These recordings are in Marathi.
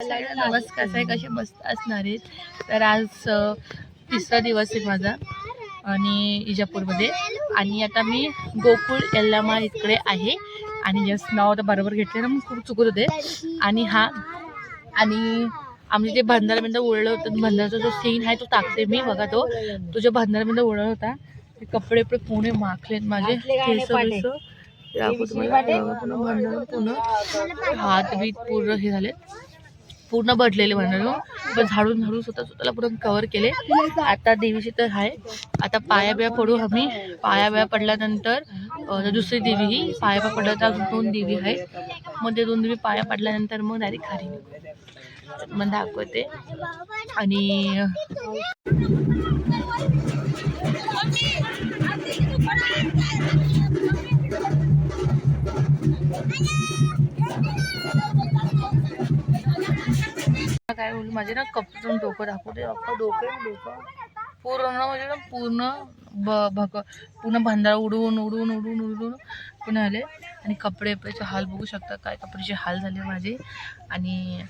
सगळ्यांना नमस्कार साहेब कसे मस्त असणार? आहेत? तर आज तिसरा दिवस आहे माझा आणि इजापूरमध्ये. आणि आता मी गोकुळ यल्लामा इकडे आहे. आणि जस्ट नाव आता बरोबर घेतले ना मग खूप चुकत होते. आणि हा आणि आम्ही जे भंडारमध्ये उडलं होतं भंडाराचा जो सीन आहे तो टाकते मी बघा तो. तो जो भंडारमध्ये उडला होता ते कपडे पण पूर्ण माखलेत माझे. केस बिस. पूर्ण हात बीत पूर्ण हे झाले. पूर्ण भरलेले म्हणून. पण झाडून झाडून स्वतः स्वतःला पूर्ण कव्हर केले. आता देवीची तर आहे आता पाया बिया पडू आम्ही. पाया बिया पडल्यानंतर दुसरी देवी ही पाया बिया पडल्या तर दोन देवी आहे मग ते दोन देवी पाया पडल्यानंतर मग डायरेक्ट खाली मग दाखवते. आणि काय होईल माझे ना कपडून डोकं दाखवते. अख्खं डोकं डोकं. पूर्ण म्हणजे ना पूर्ण ब भक पूर्ण भांडार उडवून उडवून उडवून उडवून पुन्हा आले. आणि कपडे हाल बघू शकता काय कपड्याचे हाल झाले माझे. आणि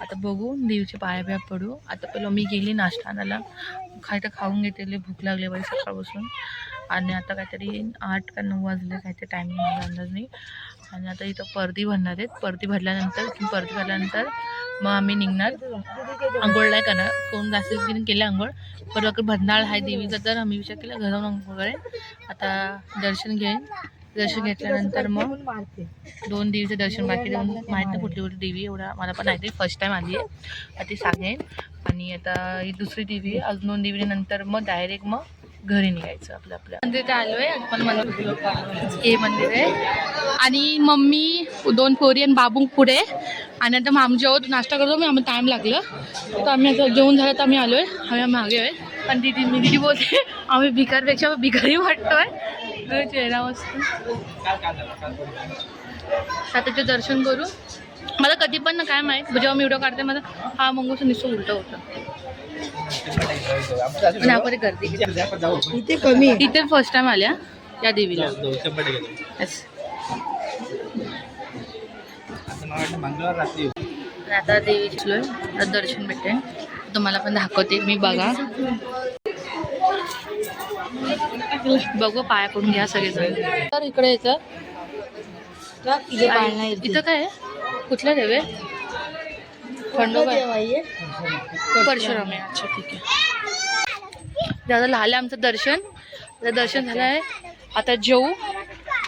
आता बघू देवीचे पाया बिया पडू. आता पहिलं मी गेली नाश्ता आणायला. काय तर खाऊन घेतले भूक लागली बाई सकाळपासून. आणि आता काहीतरी आठ का नऊ वाजले. काहीतरी टायमिंग माझा अंदाज नाही. आणि आता इथं परदी भरणार आहेत. परदी भरल्यानंतर परदी भरल्यानंतर मग आम्ही निघणार. आंघोळ नाही करणार. कोण जास्त तिने केलं आंघोळ पर अगर आहे देवीचा तर आम्ही विचार केला घरून आंघोळ आता दर्शन घेईन. दर्शन घेतल्यानंतर मग दोन देवीचं दर्शन बाकी देऊन माहीत नाही कुठली कुठली देवी एवढा मला पण नाही. फर्स्ट टाईम आली आहे. आता ती सांगेन आणि आता ही दुसरी देवी आहे. अजून दोन देवीनंतर मग डायरेक्ट मग घरी निघायचं आपलं आपल्या. मंदिर तर आलो आहे आपण मंदिर. हे मंदिर आहे. आणि मम्मी दोन पोरी आणि बाबू पुढे. आणि आता मग आम्ही नाश्ता करतो मी आम्हाला टाईम लागलं. तर आम्ही आता जेवण झालं तर आम्ही आलो आहे आम्ही मागे आहे. पण दिदी मी दिदी बोलते आम्ही भिकारपेक्षा भिकारी वाटतोय. चेहरा मस्त. साताचे दर्शन करू. मला कधी पण ना काय माहीत जेव्हा मी व्हिडिओ काढते माझा हा मंगूस निसतो उलट होतं. आपण गर्दी. इथे कमी. इथे फर्स्ट टाइम आल्या या देवीला. आता आता दर्शन भेटते तुम्हाला पण दाखवते. मी बघा. बघू पाया पडून घ्या सगळेजण. तर इकडे येते. इथं काय आहे? कुठल्या देवे खंडोबा आहे? परशुराम आहे. अच्छा ठीक आहे. दादा झालं आमचं दर्शन. आता दर्शन झालं आहे आता जेऊ.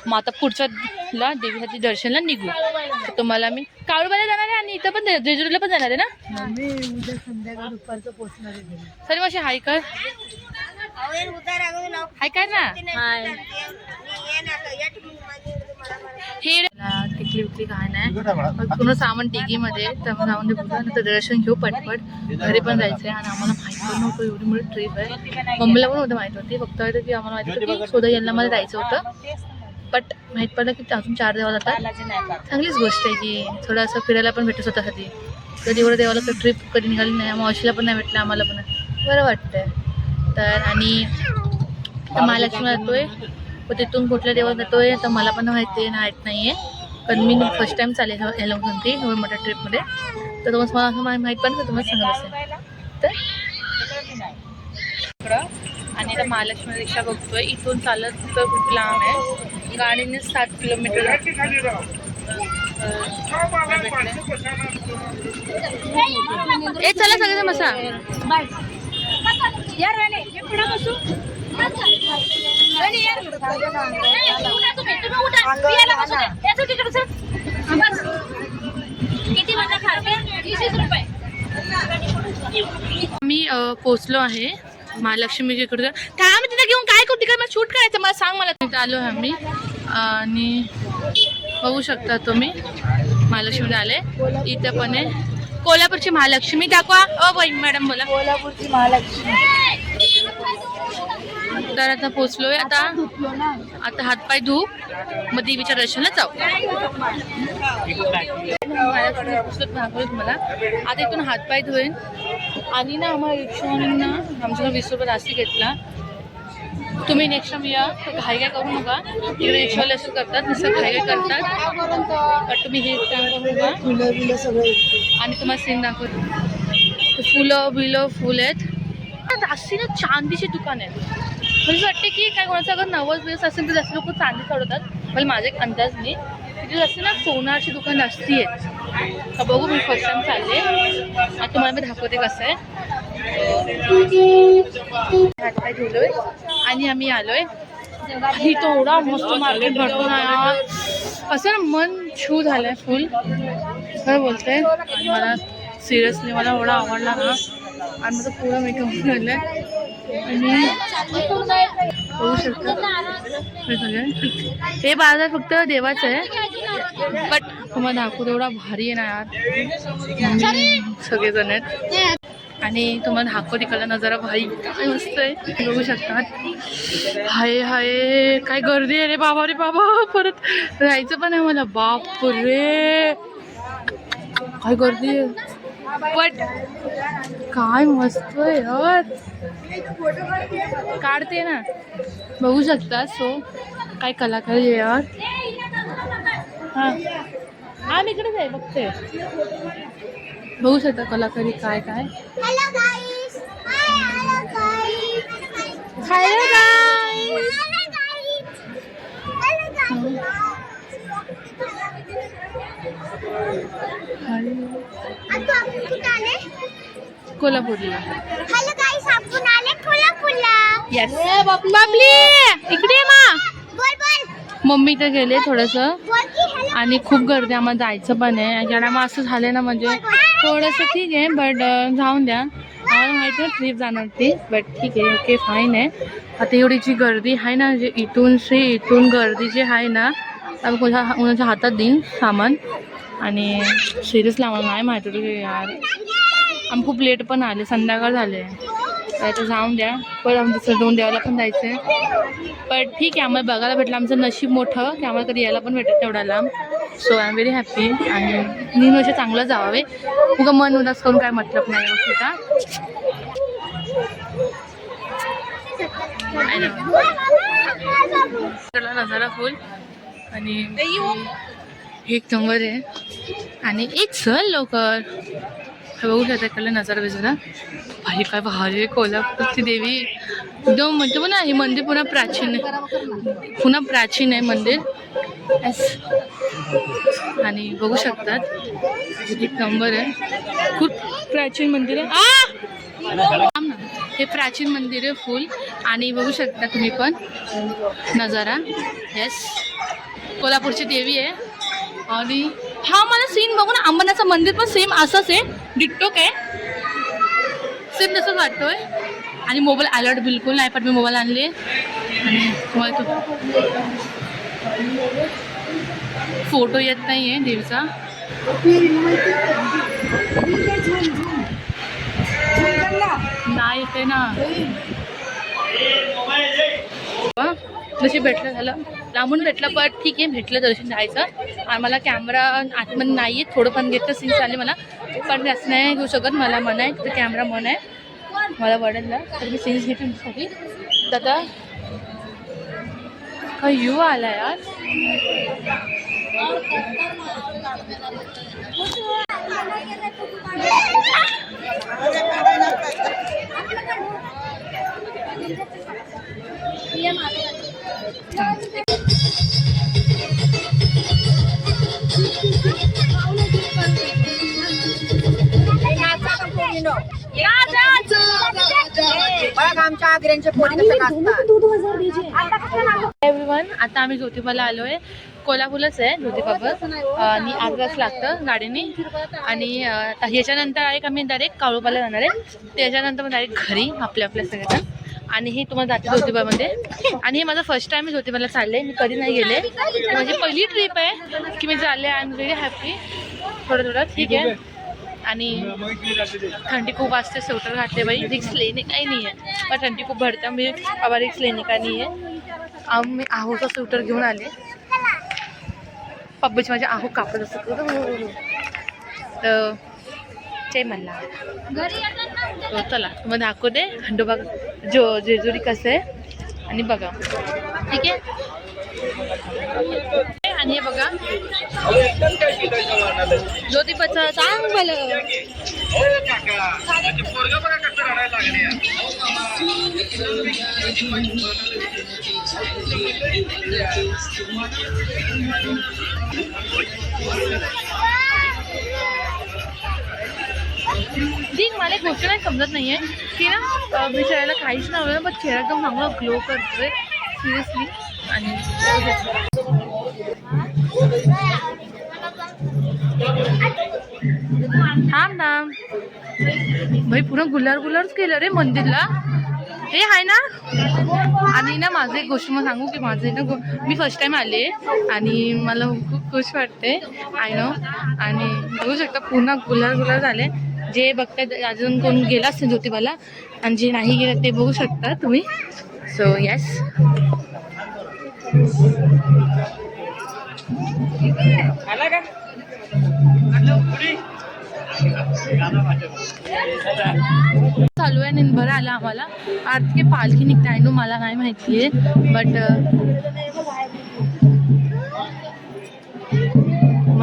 मग आता पुढच्या ला देवीसाठी दर्शनला निघू. तर तुम्हाला मी काळूबाला जाणार आहे आणि इथं पण जेजुरीला पण जाणार आहे ना? आम्ही उद्या संध्याकाळ दुपारचं पोचणार आहे घरी. सरी मावशी हाय कर. हाय काय ना. हे टिकली विकली काय नाही मग पूर्ण सामान टिकीमध्ये तर मग जाऊन नंतर दर्शन घेऊ पटपट. घरी पण जायचं आहे आणि आम्हाला माहीत पण नव्हतं एवढी मोठी ट्रिप आहे. मम्मीला पण नव्हतं माहीत होती फक्त होतं की आम्हाला माहीत होतं की सोदा यांना मला जायचं होतं. बट माहीत पडलं की अजून चार देवा जातात. चांगलीच गोष्ट आहे की थोडं असं फिरायला पण भेटू स्वतःसाठी. कधी एवढं देवाला तर ट्रिप कधी निघाली नाही मावशीला पण नाही भेटलं आम्हाला पण. बरं वाटतंय. तर आणि महालक्ष्मी जातोय. व तिथून कुठल्या देवाला जातोय तर मला पण माहिती आहे माहीत नाही आहे कारण मी फर्स्ट टाईम चालेल ह्याला सांगते एवढ्या मोठ्या ट्रिपमध्ये तर तुम्हाला मला असं माहीत पण नाही तुम्हाला सांगत असेल. तर इकडं. आणि आता महालक्ष्मी रिक्षा बघतोय. इथून चालत तर खूप लांब आहे. गाडीने सात किलोमीटर ए चला सगळे मसा मी पोचलो आहे महालक्ष्मी काय थांब तिथे घेऊन काय करू तिकडे मला शूट करायचं मला सांग मला. तिथे आलो आहे आम्ही. आणि बघू शकता तुम्ही महालक्ष्मी आले. इथं पण आहे. कोल्हापूरची महालक्ष्मी. दाखवा. अ बाई मॅडम बोला. कोल्हापूरची महालक्ष्मी. तर आता पोचलोय आता ना. आता हातपाय धुवू मग देवीच्या दर्शनाला जाऊ. तुम्हाला आता इथून हातपाय धुवेन आणि ना आम्हाला रिक्षावाल्यांना आमच्याकडे वीस रुपये जास्ती घेतला. तुम्ही नेक्स्ट टाइम या. घाई काय करू नका. इकडे रिक्षावाले असं करतात नुसतं घाई काय करतात. पण तुम्ही हे काम करू नका. आणि तुम्हाला सीन दाखवतो. फुलं बिलं फुल आहेत. जास्ती ना चांदीची दुकान आहे. म्हणजे असं वाटते की काय कोणाचं अगर नवस दिवस असेल तर जास्त लोक चांदी चढवतात पण माझा एक अंदाज नाही. तिथे जास्त ना सोनारची दुकान जास्ती आहेत. का बघू मी फर्स्ट टाइम चालले. आता तुम्हाला मी दाखवते कसं आहे. हातपाय धुलोय आणि आम्ही आलोय. आणि तो एवढा मस्त मार्केट भरतो ना असं ना मन छू झालंय फुल काय बोलते मला सिरियसली मला एवढा आवडला ना आणि माझं पुरं मेकअप झालं आणि होऊ शकतं. हे बाजार फक्त देवाचं आहे. बट तुम्हाला दाखवू एवढा भारी आहे ना यार. सगळेजण आहेत. आणि तुम्हाला दाखव तिकडला नजारा भाई काय मस्त आहे. बघू शकतात हाय हाय. काय गर्दी आहे रे बाबा रे बाबा. परत जायचं पण आहे मला. बाप रे काय गर्दी आहे. बट काय मस्त यार काढते ना. बघू शकता सो काय कलाकार यार. हां. हा मी इकडेच आहे बघते. बघू शकता कलाकारी काय काय. हॅलो कोल्हापूरला. येस बाबली इकडे ये मा. बोल बोल. मम्मी तर गेले थोडंसं. आणि खूप गर्दी आम्हाला जायचं पण आहे. कारण आम्हाला असं झालं ना म्हणजे थोडंसं ठीक आहे बट जाऊन द्या. आम्हाला माहिती आहे ट्रिप जाणार ती बट ठीक आहे ओके फाईन आहे. आता एवढी जी गर्दी आहे ना जे इथून से इथून गर्दी जी आहे ना आम्ही कोणा कोणाच्या हातात देईन सामान. आणि सिरियसली आम्हाला नाही माहिती होतं की यार. आम्ही खूप लेट पण आले संध्याकाळ झाले. तर आता जाऊन द्या. पण आम्ही दुसरं दोन देवाला पण जायचं आहे पण ठीक आहे आम्हाला बघायला भेटलं. आमचं नशीब मोठं की आम्हाला कधी यायला पण भेटत तेवढा लांब so I am very happy आणि तीन वर्ष चांगलं जावावे. उगा मन उदास करून काय मतलब नाही ओके का? नजारा फुल आणि एक नंबर आहे. आणि एक चल लवकर. हे बघू शकता इकडला नजारा बिजारा. भाई काय भारी आहे कोल्हापूरची देवी. एकदम म्हणजे पण हे मंदिर पुन्हा प्राचीन आहे. पुन्हा प्राचीन आहे मंदिर. आणि बघू शकतात एक नंबर आहे. खूप प्राचीन मंदिर आहे. ना. हे प्राचीन मंदिर आहे फुल. आणि बघू शकता तुम्ही पण नजारा. येस कोल्हापूरची देवी आहे. आणि हा मला सीन बघून अंबरनाथचं मंदिर पण सेम असंच आहे. डिटोक आहे. सेम तसंच वाटतोय. आणि मोबाईल अलर्ट बिलकुल नाही पण मी मोबाईल आणले आणि फोटो येत नाही आहे देवीचा. नाही येते ना. नशीब भेटलं झालं. लांबून भेटलं पण ठीक आहे भेटलं दर्शन जायचं आणि मला कॅमेरा आतमध्ये नाही आहे थोडं पण घेतलं सीन्स चालले मला. पण जास्त नाही घेऊ शकत मला मन आहे तिथं कॅमेरा मन आहे. मला वडलला तर मी सीन्स घेते तुमच्यासाठी. दादा का यू आला यार एव्हरीवन आता आम्ही ज्योतिबाला आलो आहे कोल्हापूरलाच आहे ज्योतिबावर आणि आग्राच लागतं गाडीने. आणि ह्याच्यानंतर डायरेक्ट आम्ही डायरेक्ट काळोबाला जाणार आहे. त्याच्यानंतर मग डायरेक्ट घरी आपल्या आपल्या सगळ्यांना. आणि हे तुम्हाला जाते ज्योतिबामध्ये. आणि हे माझं फर्स्ट टाइम ज्योतिबाला चालले. मी कधी नाही गेले. माझी पहिली ट्रिप आहे की मी चालले. आय एम व्हेरी हॅपी थोडं थोडं. ठीक आहे. आणि थंडी खूप असते. स्वेटर घातले बाई. रिक्स लेणे काही नाही आहे. पण थंडी खूप भरते. मी बाबा रिक्स लेणे का नाही आहे. आम्ही आहोचा स्वेटर घेऊन आले. पब्बीची माझे आहो कापत असत. तर जय मल्ला चला. तुम्हाला दाखवते. खंडोबा जो जेजुरी कसं आहे. आणि बघा. ठीक आहे? आणि हे बघा. ज्योतिबाचं सांग मला ठीक मला एक गोष्ट नाही समजत नाहीये. की ना अं, मी चेहऱ्याला काहीच नव्हे पण चेहरा एकदम चांगला ग्लो करतोय. सिरियसली आणि थांब ना. भाई पूर्ण गुलार गुलारच केलं रे मंदिरला. हे आहे ना. आणि ना माझं एक गोष्ट मग सांगू की माझे ना मी फर्स्ट टाईम आले आणि मला खूप खुश वाटते आय नो आणि बघू शकता पूर्ण गुलार गुलार झाले. जे बघतात अजून कोण गेला असते ज्योतिबाला आणि जे नाही गेलं ते बघू शकता तुम्ही. सो येस चालू आहे आणि बरं आला आम्हाला. आरती पालखी निघते आहे मला नाही माहिती आहे बट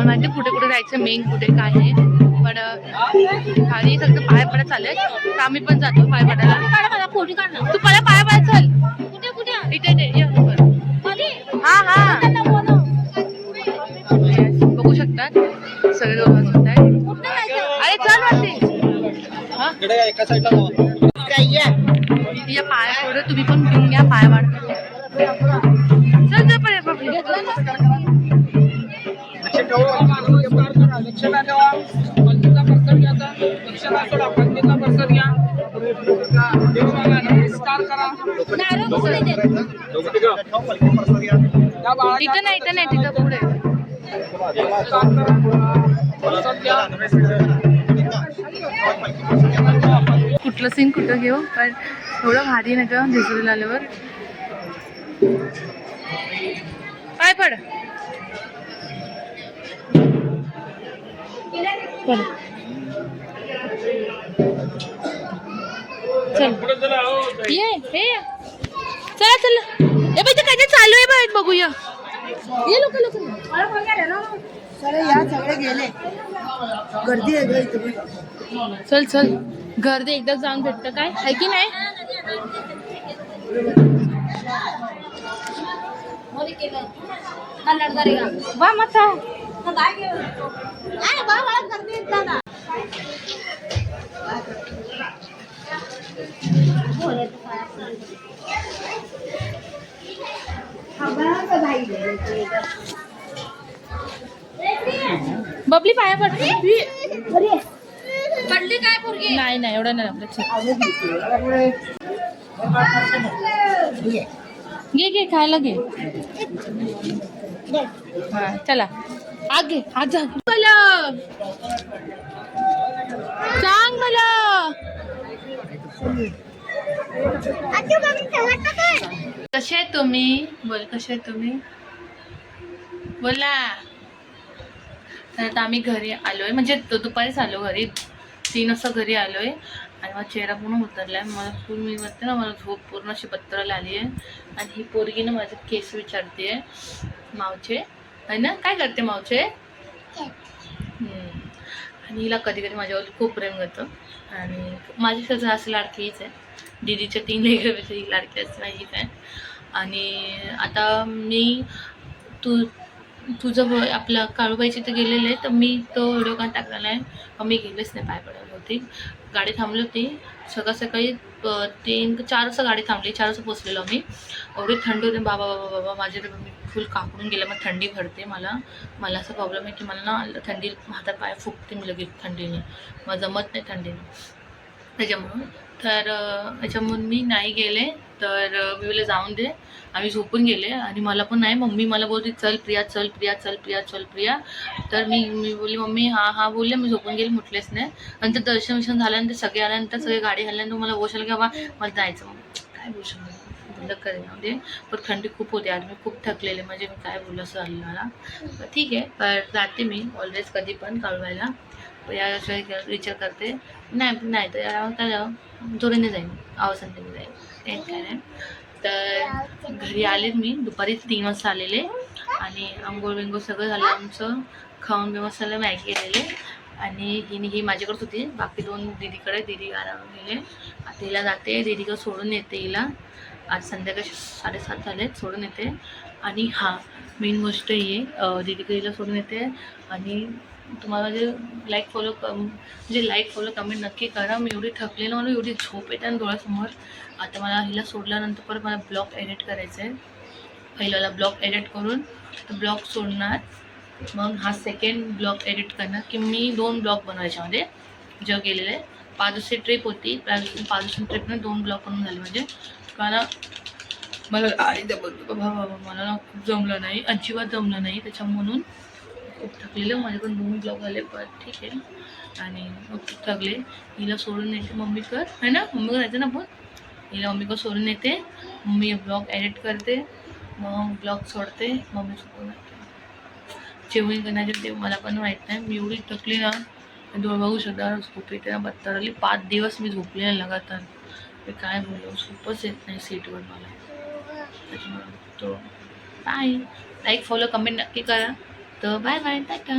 माहिती कुठे कुठे जायचं मेन कुठे काय आहे. पण खाली फक्त पाय पडत चालेल. तर आम्ही पण जातो पाय पडायला. मला फोटो काढ ना. तू मला पाय पडत चाल. कुठे कुठे? इथे इथे ये वर. हा हा. बघू शकतात. सगळे लोक होत आहे अरे चल वरती. हा? एका साईडला या. पाया पडू तुम्ही पण घेऊन घ्या. पाय वाढ. दक्षिणा घ्यायचा दक्षिणा सोडा घ्या देवाला नमस्कार करा. त्या इथं नाही इथं नाही तिथं पुढे. घ्या कुठलं सीन कुठं? घेऊ पण एवढं भारी नाही का? आल्यावर. पड. चल. ये हे ये. चला चला. ए बाई ते काय ते चालू आहे बाई बघूया. ये लोक लोक. सगळे या सगळे गेले. गर्दी आहे ग इथे. चल चल. गर्दी एकदा जाऊन भेटतं काय? आहे की नाही? वा मथा बबली पाया पडते पडली काय पोरगी? नाही नाही एवढं नाही आपलं. घे घे खायला घे. हा चला. आग आज. मला सांग मला. कसे आहे तुम्ही? बोल कसे आहे तुम्ही? बोला. तर आता आम्ही घरी आलो आहे म्हणजे दुपारीच आलो घरी. तीन वाजता घरी आलो आहे आणि माझा चेहरा पूर्ण उतरला आहे मला पूर्ण मी म्हणते ना मला झोप पूर्ण अशी बत्तराला आली आहे आणि ही पोरगी ना माझे केस विचारते मावचे. आहे ना? काय करते मावचे. आणि हिला कधी कधी माझ्यावर खूप प्रेम करतं. आणि माझी सगळं असं लाडकी हीच आहे. दीदीच्या तीन लेकरापेक्षा ही लाडकी असते माझीच आहे. आणि आता मी तू तुझं आपलं काळूबाईची तर गेलेलं आहे तर मी तो व्हिडिओ का टाकलेला आहे? मग मी गेलेच नाही पाय पडायला होती गाडी थांबली होती. सकाळ सकाळी तीन चार वाजता गाडी थांबली. चार वाजता पोचलेलो आम्ही एवढी थंडी होती. बाबा बाबा बाबा माझे तर मी फुल काकडून गेलं. मग थंडी भरते मला. मला असा प्रॉब्लेम आहे की मला ना थंडी हातात पाय फुगते मी लगेच थंडीने. मला जमत नाही थंडीने. त्याच्यामुळं. तर अं, त्याच्यामुळं मी नाही गेले. तर मी बोलले जाऊन दे. आम्ही झोपून गेले आणि मला पण नाही. मम्मी मला बोलते चल प्रिया चल प्रिया चल प्रिया चल प्रिया. तर मी मी बोलली मम्मी हा हा बोलले मी झोपून गेले म्हटलेच नाही. नंतर दर्शन वर्शन झाल्यानंतर सगळे आल्यानंतर सगळे गाडी आल्यानंतर मला बोशाल की बाबा मला जायचं मग काय बोलशील बंद करेन म्हणजे पण थंडी खूप होते आज मी खूप थकलेले. म्हणजे मी काय बोललं असं मला. ठीक आहे तर जाते मी. ऑलवेज कधी पण कळवायला. या विचार करते. नाही नाही तर याला काय जावं जोडीने जाईन आवाजाने जाईन ते काय नाही तर घरी आले मी दुपारी तीन वाजता आलेले. आणि आंघोळ बिंगोळ सगळं झालं आमचं. खाऊन बिवून सगळं मॅगी केलेले. आणि हिने ही माझ्याकडेच होती. बाकी दोन दिदीकडे दिदी आराम गेले. तिला हिला जाते. दिदीकडे सोडून येते हिला. आज संध्याकाळी साडेसात झाले सोडून येते. आणि हां मेन गोष्ट ही आहे. दिदीकडे हिला सोडून येते. आणि तुम्हाला जे लाईक फॉलो कम म्हणजे लाईक फॉलो कमेंट नक्की करा. मी एवढी थकले ना मला एवढी झोप येते आणि डोळ्यासमोर. आता मला हिला सोडल्यानंतर परत मला ब्लॉग एडिट करायचं आहे पहिल्याला ब्लॉग एडिट करून ब्लॉग सोडणार. मग हा सेकंड ब्लॉग एडिट करणार की मी दोन ब्लॉग बनवायच्यामध्ये म्हणजे जेव्हा गेलेले. पाच दिवशी ट्रिप होती पाच दिवशी ट्रिपने दोन ब्लॉग बनवून झाले म्हणजे कारण मला आई बाबा बाबा मला खूप जमलं नाही. अजिबात जमलं नाही. त्याच्या म्हणून खूप थकलेलं माझ्याकडून दोन ब्लॉग आले पण ठीक आहे. आणि मग खूप थकले. हिला सोडून येते मम्मीकर है ना? मम्मीकर येते ना पण हिला मम्मीकर सोडून येते. मम्मी ब्लॉग एडिट करते. मग ब्लॉग सोडते. मम्मी सोडून येते जेवण करण्याचे ते मला पण माहीत नाही. मी एवढी थकली ना. डोळ बघू शकता झोप येते ना. बत्तर आली पाच दिवस मी झोपले नाही लगातार. ते काय बोलू? झोपच येत नाही सीटवर मला. त्याच्यामुळे तो बाय लाईक फॉलो कमेंट नक्की करा. तर बाय बाय टाटा